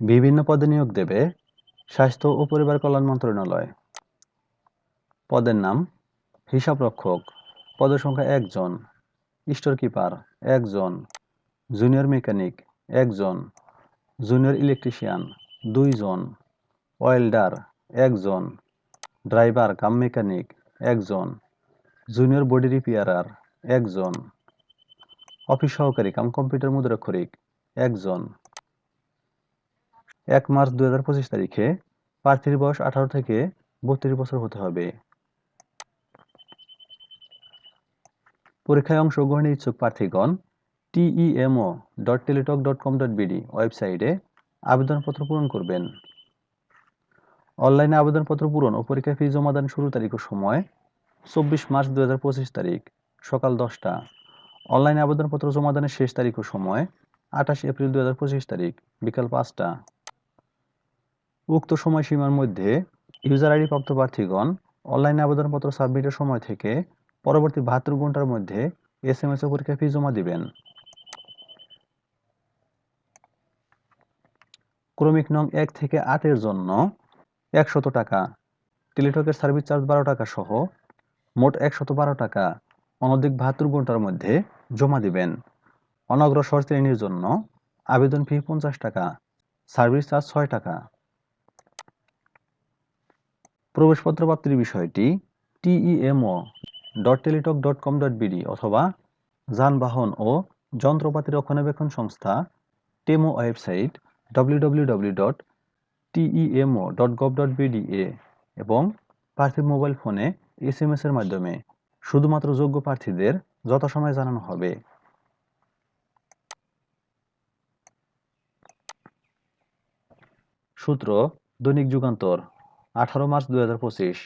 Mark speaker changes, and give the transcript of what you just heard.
Speaker 1: বিভিন্ন পদে নিয়োগ দেবে স্বাস্থ্য ও পরিবার কল্যাণ মন্ত্রণালয়। পদের নাম হিসাবরক্ষক, পদের সংখ্যা একজন স্টোর কিপার একজন, জুনিয়র মেকানিক একজন, জুনিয়র ইলেকট্রিশিয়ান দুইজন, ওয়েল্ডার একজন, ড্রাইভার কাম মেকানিক একজন, জুনিয়র বডি রিপেয়ারার একজন, অফিস সহকারী কাম কম্পিউটার মুদ্রাক্ষরিক একজন এক মার্চ দু হাজার পঁচিশ তারিখে প্রার্থীর বয়স আঠারো থেকে বত্রিশ বছর হতে হবে। পরীক্ষায় অংশগ্রহণের ইচ্ছুক প্রার্থীগণ TEMO dot Teletalk dot com dot BD ওয়েবসাইটে আবেদনপত্র পূরণ করবেন। অনলাইনে আবেদনপত্র পূরণ ও পরীক্ষা ফি জমা দান শুরু তারিখ ও সময় চব্বিশ মার্চ দু হাজার পঁচিশ তারিখ, সকাল দশটা। অনলাইনে আবেদনপত্র জমা দানের শেষ তারিখ ও সময় আঠাশ এপ্রিল দু হাজার পঁচিশ তারিখ, বিকাল পাঁচটা। উক্ত সময়সীমার মধ্যে ইউজার আইডি প্রাপ্ত প্রার্থীগণ অনলাইনে আবেদনপত্র সাবমিটের সময় থেকে পরবর্তী বাহাত্তর ঘণ্টার মধ্যে এস এম এস ও পরীক্ষা ফি জমা দিবেন। ক্রমিক নং এক থেকে আটের জন্য একশত টাকা টেলিটকের সার্ভিস চার্জ বারো টাকা সহ মোট একশত বারো টাকা অনধিক বাহাত্তর ঘণ্টার মধ্যে জমা দিবেন। অনগ্রসর শ্রেণির জন্য আবেদন ফি পঞ্চাশ টাকা সার্ভিস চার্জ ছয় টাকা। প্রবেশপত্র প্রাপ্তির বিষয়টি TEMO dot Teletalk dot com dot BD অথবা যানবাহন ও যন্ত্রপাতি রক্ষণাবেক্ষণ সংস্থা TEMO website www.temo.gov.bd dot TEMO dot gov dot BD এ এবং প্রার্থীর মোবাইল ফোনে এস এম এর মাধ্যমে শুধুমাত্র যোগ্য প্রার্থীদের যথাসময়ে জানানো হবে। সূত্র, দৈনিক যুগান্তর। আঠারো মার্চ দুই হাজার পঁচিশ।